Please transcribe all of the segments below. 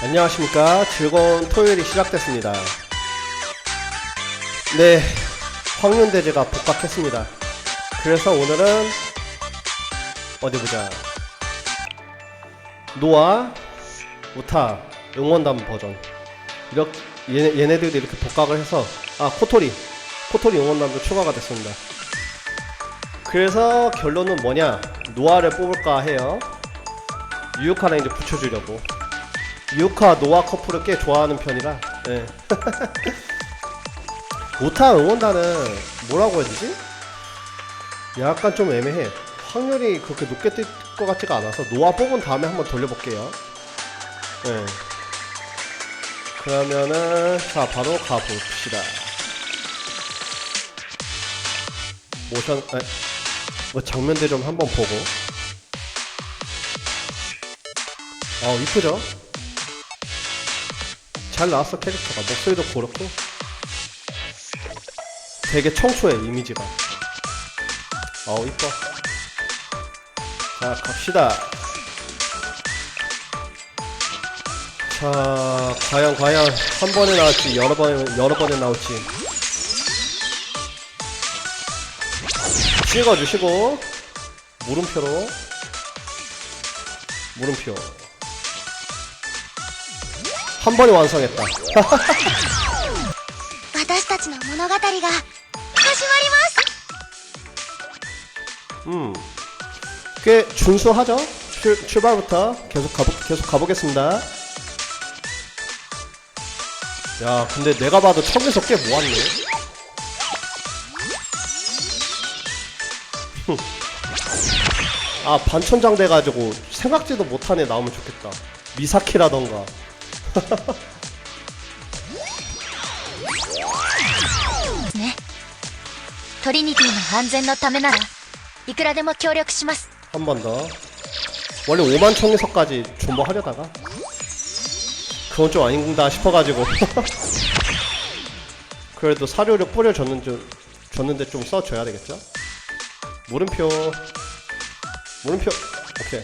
안녕하십니까. 즐거운 토요일이 시작됐습니다. 네, 황윤대제가 복학했습니다. 그래서 오늘은 어디 보자. 노아, 우타, 응원단 버전. 이렇게 얘네, 얘네들도 이렇게 복학을 해서 아 코토리, 코토리 응원단도 추가가 됐습니다. 그래서 결론은 뭐냐? 노아를 뽑을까 해요. 유유카랑 이제 붙여주려고. 유카 노아 커플을 꽤 좋아하는 편이라 예. 오타 응원단은 뭐라고 해야 되지? 약간 좀 애매해 확률이 그렇게 높게 뜰 것 같지가 않아서 노아 뽑은 다음에 한번 돌려볼게요 예. 그러면은 자 바로 가봅시다 모션 에, 뭐 장면들 좀 한번 보고 어 이쁘죠? 잘 나왔어 캐릭터가. 목소리도 그렇고. 되게 청초해 이미지가. 어우 이뻐. 자 갑시다. 자 과연 과연. 한 번에 나올지 여러 번 여러 번에 나올지. 찍어주시고. 물음표로. 물음표 한 번에 완성했다 私たちの物語が始まります 음, 꽤 준수하죠? 출, 출발부터 계속 가보, 계속 가보겠습니다. 야, 근데 내가 봐도 척에서 꽤 모았네. 아, 반천장 돼가지고 생각지도 못한 애 나오면 좋겠다. 미사키라던가. ねトリニティの安全のためならいくらでも協力します 한 번 더. 원래 5만 청에서까지 존버 하려다가 그건 좀 아닌가 싶어가지고 그래도 사료를 뿌려줬는데 줬는데 좀 써줘야 되겠죠? 물음표 물음표 오케이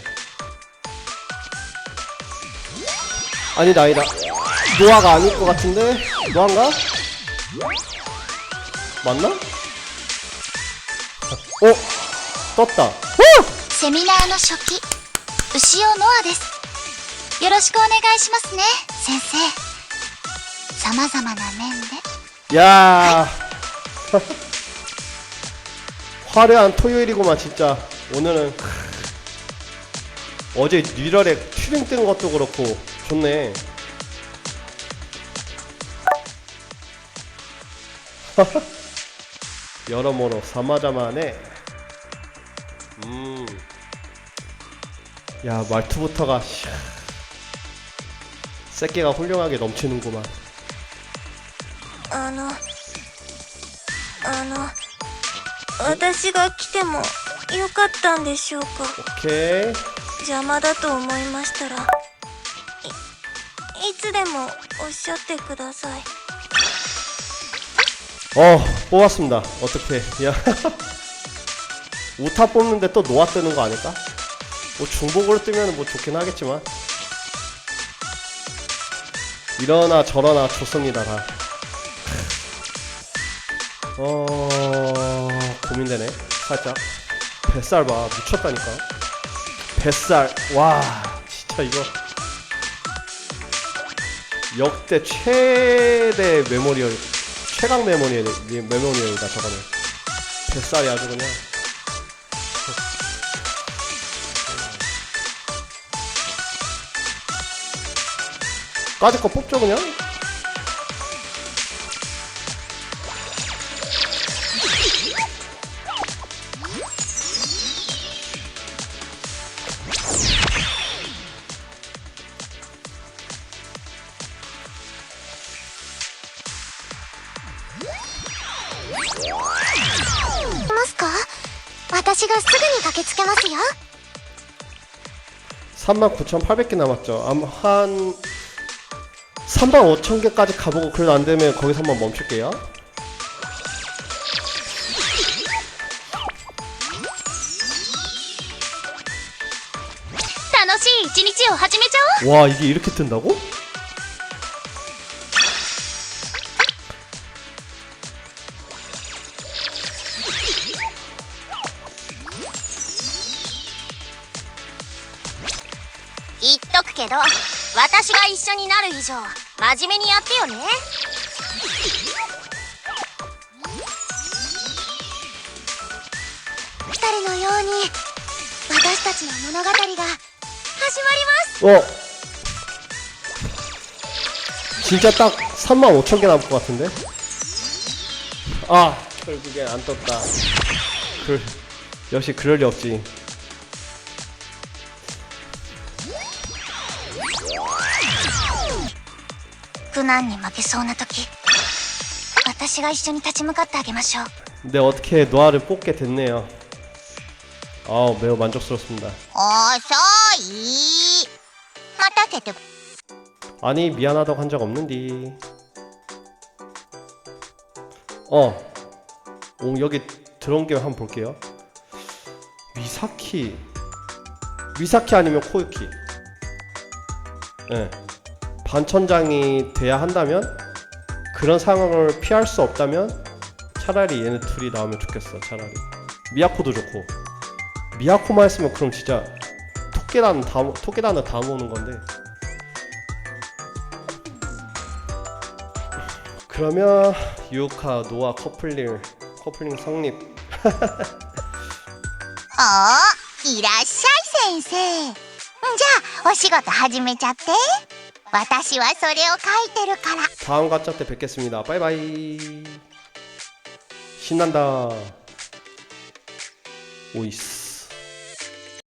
아니다 아니다 노아가 아닐 것 같은데 노아인가? 맞나? 어? 떴다 오! セミナーの初期牛尾ノアですよろしくお願いしますね先生様々な面で 야 화려한 토요일이구만 진짜 오늘은 크. 어제 뉴럴에 튜닝 뜬 것도 그렇고 좋네 여러모로 사마자마네 음야 말투부터가 씨. 새끼가 훌륭하게 넘치는구만 あのあの私が来てもよかったんでしょうか 오케이 邪魔だと思いましたら いいつでもおっしゃってください 어 뽑았습니다 어떻게 야 우타 뽑는데 또 노아 뜨는 거 아닐까? 뭐 중복으로 뜨면 뭐 좋긴 하겠지만 이러나 저러나 좋습니다 다. 어 고민되네 살짝 뱃살 봐 미쳤다니까 뱃살 와 진짜 이거 역대 최대 메모리얼 최강 메모리얼 메모리얼이다 저거는 뱃살이 아주 그냥. 까짓 거 뽑죠 그냥「 私がすぐに駆けつけますよ 39,800개 남았죠. 아마 한 35,000개까지 가보고 그래도 안 되면 거기서 한번 멈출게요. 楽しい一日を始めちゃおう 와 이게 이렇게 뜬다고? 言っとくけど私が一緒になる以上真面目にやってよね二人のように私たちの物語が始まります 어 진짜 딱 3만 5천 개 남을 것 같은데 아 결국엔 안 떴다 그 역시 그럴 리 없지 難に負けそうな時私が一緒に立ち向かってあげましょう 근데 어떻게 노아를 뽑게 됐네요 아 매우 만족스럽습니다 遅い待たせて 아니 미안하다고 한 적 없는디 어 오, 여기 들어온 게 한번 볼게요 미사키 미사키 아니면 코유키 예 반천장이 돼야 한다면 그런 상황을 피할 수 없다면 차라리 얘네 둘이 나오면 좋겠어 차라리 미야코도 좋고 미야코만 했으면 그럼 진짜 토끼단 다 모- 토끼단을 다 모으는 건데 그러면 유카 노아 커플링 커플링 성립 おいらっしゃい先生じゃあお仕事始めちゃって 私はそれを書いてるから 다음 가짜 때 뵙겠습니다 바이바이 신난다 오이스